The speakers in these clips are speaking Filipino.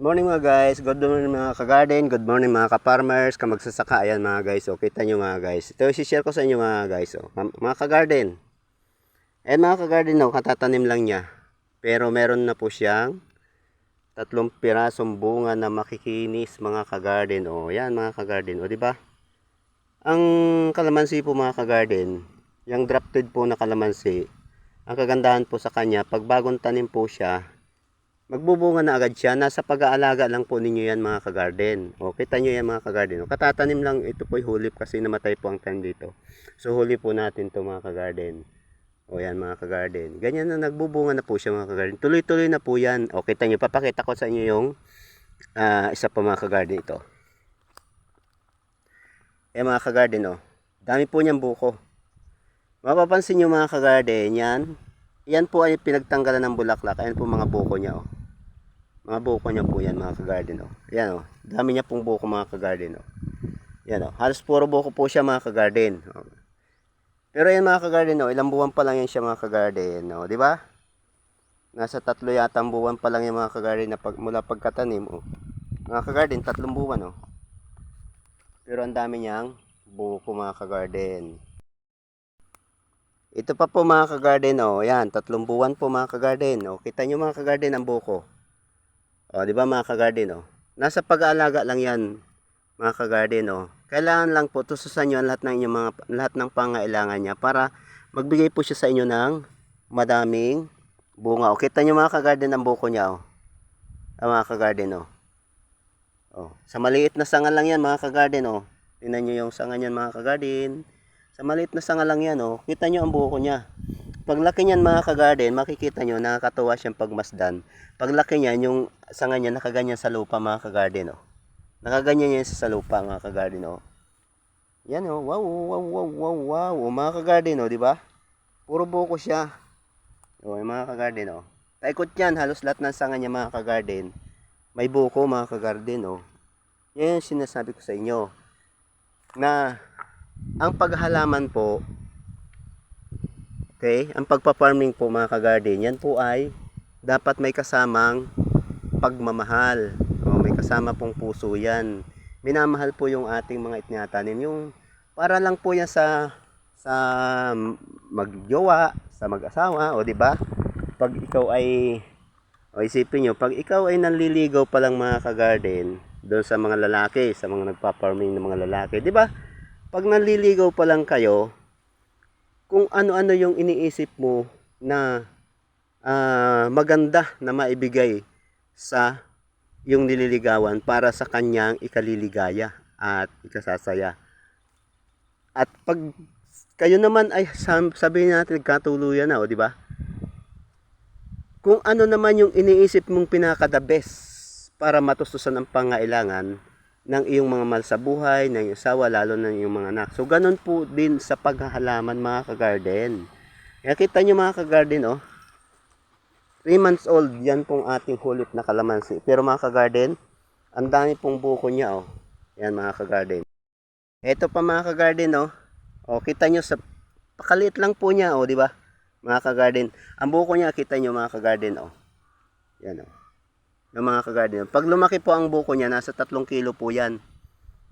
Morning mga guys, good morning mga ka-garden, good morning mga ka-farmers, kamagsasaka, ayan mga guys, o kita nyo mga guys. Ito yung share ko sa inyo mga guys, o. Ma- mga ka-garden. Ayan mga ka-garden, o, katatanim lang niya. Pero meron na po siyang tatlong pirasong bunga na makikinis mga ka-garden, o. Ayan mga ka-garden, o di ba? Ang kalamansi po mga ka-garden, yung drafted po na kalamansi, ang kagandahan po sa kanya, pag bagong tanim po siya, magbubunga na agad siya. Nasa pag-aalaga lang po ninyo yan mga kagarden. O, kita nyo yan mga kagarden. O, katatanim lang, ito po hulip kasi namatay po ang time dito. So, huli po natin to mga kagarden. O, yan mga kagarden. Ganyan na nagbubunga na po siya mga kagarden. Tuloy-tuloy na po yan. O, kita nyo, papakita ko sa inyo yung ah, isa pa mga kagarden ito. Eh mga kagarden, o. Dami po niyang buko. Mapapansin nyo mga kagarden, yan. Yan po ay pinagtanggalan ng bulaklak. Ayan po mga buko niya, o. Mga buko niya po yan mga ka-garden oh. Yan oh. Dami niya pong buko mga ka-garden oh. Yan oh. Halos puro buko po siya mga ka-garden. Oh. Pero yan mga ka-garden oh, ilang buwan pa lang yan siya mga ka-garden oh, di ba? Nasa tatlo yata buwan pa lang yung mga ka-garden na pag, mula pagkatanim oh. Mga ka-garden, tatlong buwan oh. Pero ang dami niyang buko mga ka-garden. Ito pa po mga ka-garden oh, yan, tatlong buwan po mga ka-garden oh. Kita niyo mga ka-garden ang buko. O, di ba mga ka-garden, oh? Nasa pag-aalaga lang yan, mga ka-garden, oh. Kailangan lang po tususan nyo lahat ng inyong mga, lahat ng pangailangan niya para magbigay po siya sa inyo ng madaming bunga. O, kita nyo mga ka-garden ang buko niya, oh. Ah, mga ka-garden, oh. Oh, sa maliit na sanga lang yan, mga ka-garden, oh. Tingnan nyo yung sanga niyan, mga ka-garden. Sa maliit na sanga lang yan, oh. Kita nyo ang buko niya. Paglaki niyan mga ka-garden, makikita nyo, nakakatuwa siyang pagmasdan. Paglaki niyan, yung sanga niya nakaganyan sa lupa mga ka-garden, oh. Nakaganyan yan sa lupa mga ka-garden, oh. Yan, oh. Wow, wow, wow, wow, wow. Oh, mga ka-garden, oh, di ba? Puro buko siya. Oh, yung mga ka-garden, oh. Taikot yan, halos lahat ng sanga niya mga ka-garden. May buko mga ka-garden, oh. Yan yung sinasabi ko sa inyo. Na, ang paghalaman po, Okay? Ang pagpa-farming po mga ka-garden, yan po ay dapat may kasamang pagmamahal. O, may kasama pong puso yan. Minamahal po yung ating mga itinatanim. Yung para lang po yan sa sa magjowa, sa mag-asawa, o di ba? Pag ikaw ay o isipin nyo, pag ikaw ay nanliligaw pa lang mga ka-garden, doon sa mga lalaki, sa mga nagpa-farming ng mga lalaki, di ba? Pag nanliligaw pa lang kayo, kung ano-ano yung iniisip mo na ah, maganda na maibigay sa yung nililigawan para sa kanyang ikaliligaya at ikasasaya. At pag kayo naman ay sabihin natin nagkatuluyan na, o di ba? Kung ano naman yung iniisip mong pinaka-the best para matustusan ang pangailangan ng iyong mga mahal sa buhay, ng iyong asawa, lalo ng iyong mga anak. So, ganun po din sa paghahalaman mga ka-garden. Kaya kita nyo mga ka-garden, oh. 3 months old, yan pong ating hulip na kalamansi. Pero mga ka-garden, ang dami pong buko niya, oh. Yan mga ka-garden. Ito pa mga ka-garden, oh. Oh, kita nyo sa pakaliit lang po niya, oh, di ba? Mga ka-garden. Ang buko niya, kita nyo mga ka-garden, oh. Yan, oh ng mga kagarden. Pag lumaki po ang buko niya, nasa 3 kilo po yan.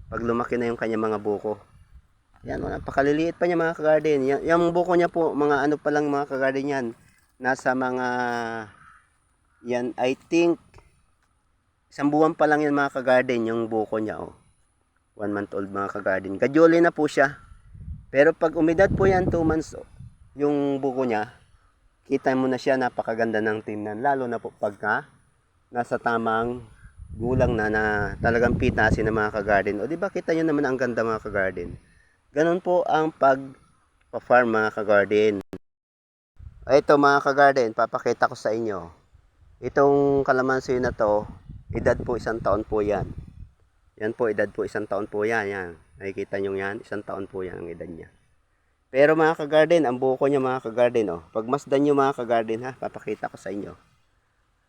Pag lumaki na yung kanya mga buko. Yan, napakaliliit pa niya mga kagarden. Yan, yung buko niya po, mga ano pa lang mga kagarden yan. Nasa mga, yan, I think, isang buwan pa lang yan mga kagarden, yung buko niya, oh. One month old mga kagarden. Gajoli na po siya. Pero pag umidad po yan, 2 months, oh, yung buko niya, kita mo na siya, napakaganda ng tingnan. Lalo na po pagka, nasa tamang gulang na na talagang pitasin ng mga ka-garden. O di ba kita nyo naman ang ganda mga ka-garden. Ganun po ang pag farm mga ka-garden. Ito mga ka-garden, papakita ko sa inyo. Itong kalamansi na to, edad po isang taon po yan. Yan po, edad po isang taon po yan. yan. Nakikita nyo yan, isang taon po yan ang edad niya. Pero mga ka-garden, ang buko niya mga ka-garden, oh. Pag masdan nyo mga ka-garden ha, papakita ko sa inyo.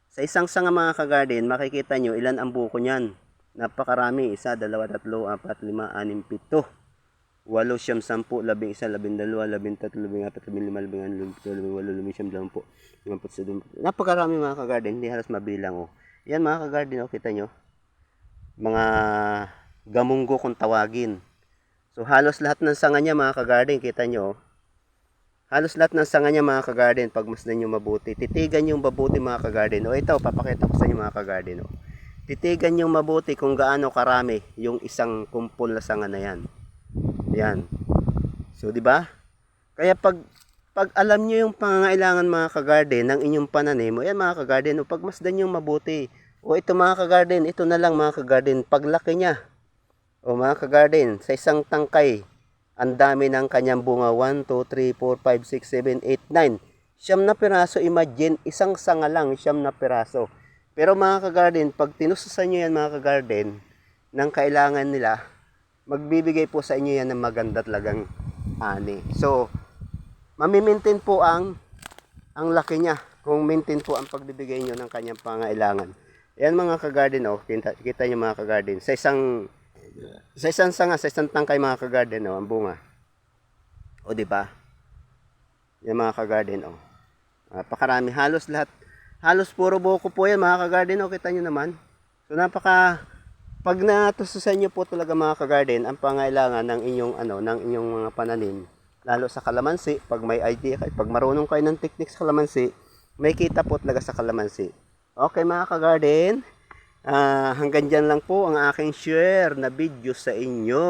Sa isang sanga mga ka-garden, makikita nyo ilan ang buko niyan. Napakarami. Isa, dalawa, tatlo, apat, lima, anim, pito. Walo, siyam, sampu, labing isa, labing dalawa, labing tatlo, labing apat, labing lima, labing ano, labing labing walo, labing siyam, lampu, limang putsa, Napakarami mga ka-garden, hindi halos mabilang oh. Yan mga ka-garden, oh, kita nyo. Mga gamunggo kung tawagin. So halos lahat ng sanga niya mga ka-garden, kita nyo. oh. Halos lahat ng sanga niya mga ka-garden, pag masdan nyo mabuti. Titigan nyo mabuti mga ka-garden. O ito, papakita ko sa inyo mga ka-garden. Oh. Titigan nyo mabuti kung gaano karami yung isang kumpol na sanga na yan. Yan. So, di ba? Kaya pag pag alam niyo yung pangangailangan mga ka-garden ng inyong pananim, o yan mga ka-garden, o pagmasdan niyo mabuti. O ito mga ka-garden, ito na lang mga ka-garden, paglaki niya. O mga ka-garden, sa isang tangkay, ang dami ng kanyang bunga, 1, 2, 3, 4, 5, 6, 7, 8, 9. Siyam na piraso, imagine, isang sanga lang, siyam na piraso. Pero mga ka-garden, pag tinususan niyo yan mga ka-garden, ng kailangan nila, magbibigay po sa inyo yan ng maganda talagang ani. So, mamimaintain po ang ang laki niya kung maintain po ang pagbibigay niyo ng kanyang pangailangan. Yan mga ka-garden oh, kita, kita niyo mga ka-garden. Sa isang sa isang sanga, sa isang tangkay mga ka-garden oh, ang bunga. O di ba? Yan mga ka-garden oh. Napakarami halos lahat halos puro buko po yan mga ka-garden oh, kita niyo naman. So napaka pag natususan niyo po talaga mga ka-garden ang pangailangan ng inyong ano ng inyong mga pananim lalo sa kalamansi pag may idea kayo pag marunong kayo ng technique sa kalamansi may kita po talaga sa kalamansi okay mga ka-garden ah, hanggang dyan lang po ang aking share na video sa inyo.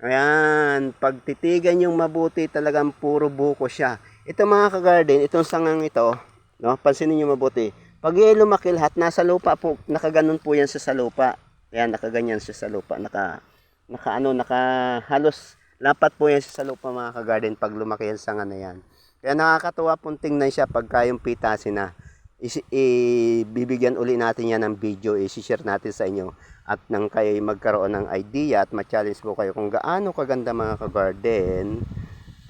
Ayan pag titigan yung mabuti talagang puro buko siya. Ito mga ka-garden itong sangang ito no pansinin niyo mabuti. Pag yan lumaki lahat nasa lupa po nakaganon po yan sa lupa. Ayan, nakaganyan siya sa lupa. Naka, naka ano, naka halos lapat po yan siya sa lupa mga ka-garden pag lumaki yan sanga na yan. Kaya nakakatuwa pong tingnan siya pagka yung pitasin na ibibigyan uli natin yan ng video, i-share natin sa inyo at nang kayo magkaroon ng idea at ma-challenge po kayo kung gaano kaganda mga ka-garden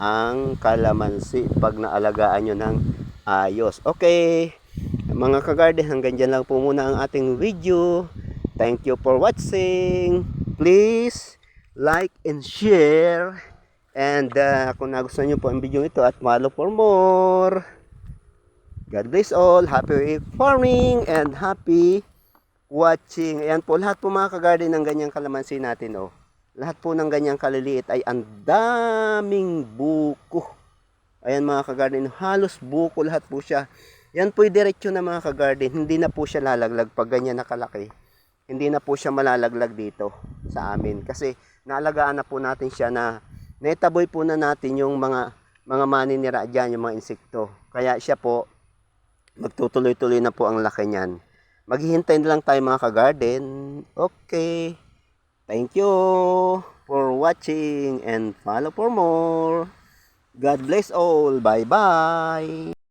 ang kalamansi pag naalagaan nyo ng ayos. Okay, mga ka-garden, hanggang dyan lang po muna ang ating video. Thank you for watching. Please like and share. And uh, kung nagustuhan nyo po ang video ito at follow for more. God bless all. Happy farming and happy watching. Ayan po, lahat po mga kagarden ng ganyang kalamansi natin. Oh. Lahat po ng ganyang kaliliit ay ang daming buko. Ayan mga kagarden, halos buko lahat po siya. Yan po diretsyo na mga kagarden. Hindi na po siya lalaglag pag ganyan nakalaki hindi na po siya malalaglag dito sa amin kasi naalagaan na po natin siya na netaboy po na natin yung mga mga maninira dyan, yung mga insekto. Kaya siya po magtutuloy-tuloy na po ang laki niyan. Maghihintay na lang tayo mga ka-garden. Okay. Thank you for watching and follow for more. God bless all. Bye-bye.